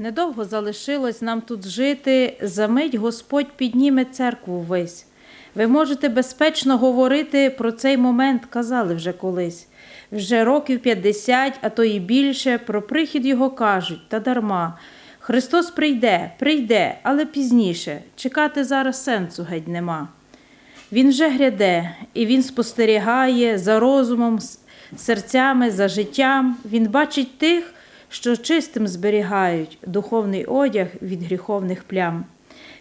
Недовго залишилось нам тут жити, за мить Господь підніме церкву ввись. Ви можете безпечно говорити про цей момент, казали вже колись. Вже років 50, а то і більше, про прихід його кажуть, та дарма. Христос прийде, прийде, але пізніше. Чекати зараз сенсу геть нема. Він вже гряде, і він спостерігає за розумом, серцями, за життям. Він бачить тих, що чистим зберігають духовний одяг від гріховних плям.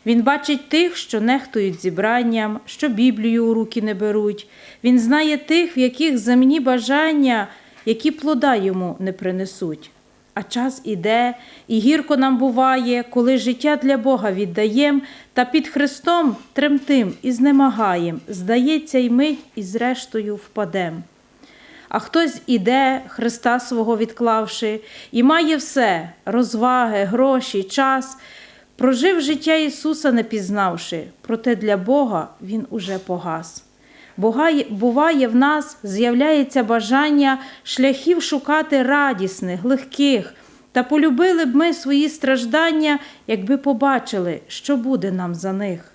Він бачить тих, що нехтують зібранням, що Біблію у руки не беруть. Він знає тих, в яких земні бажання, які плода йому не принесуть. А час іде, і гірко нам буває, коли життя для Бога віддаєм, та під Христом тремтим і знемагаєм, здається, й мить, і зрештою впадем. А хтось іде, Христа свого відклавши, і має все розваги, гроші, час, прожив життя Ісуса, не пізнавши, проте для Бога Він уже погас. Буває, в нас з'являється бажання шляхів шукати радісних, легких, та полюбили б ми свої страждання, якби побачили, що буде нам за них.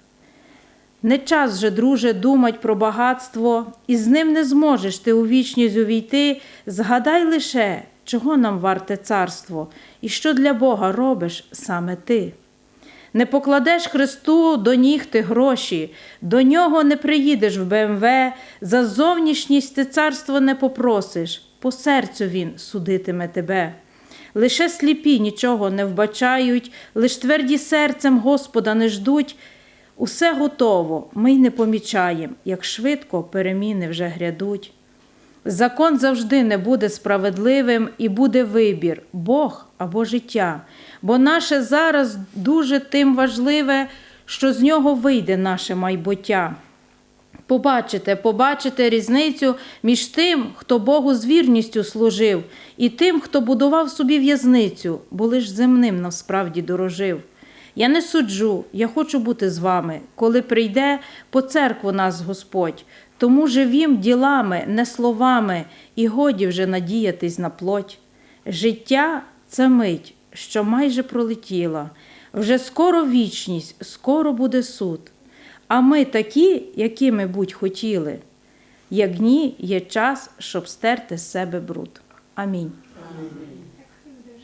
Не час же, друже, думать про багатство, і з ним не зможеш ти у вічність увійти. Згадай лише, чого нам варте царство, і що для Бога робиш саме ти. Не покладеш Христу до ніг ти гроші, до нього не приїдеш в БМВ, за зовнішність ти царство не попросиш, по серцю він судитиме тебе. Лише сліпі нічого не вбачають, лиш тверді серцем Господа не ждуть. Усе готово, ми й не помічаємо, як швидко переміни вже грядуть. Закон завжди не буде справедливим і буде вибір Бог або життя. Бо наше зараз дуже тим важливе, що з нього вийде наше майбуття. Побачите, побачите різницю між тим, хто Богу з вірністю служив, і тим, хто будував собі в'язницю, бо лиш земним насправді дорожив. Я не суджу, я хочу бути з вами, коли прийде по церкву нас Господь. Тому живім ділами, не словами, і годі вже надіятись на плоть. Життя це мить, що майже пролетіла. Вже скоро вічність, скоро буде суд. А ми такі, якими будь хотіли. Як дні є час, щоб стерти з себе бруд. Амінь. Амінь.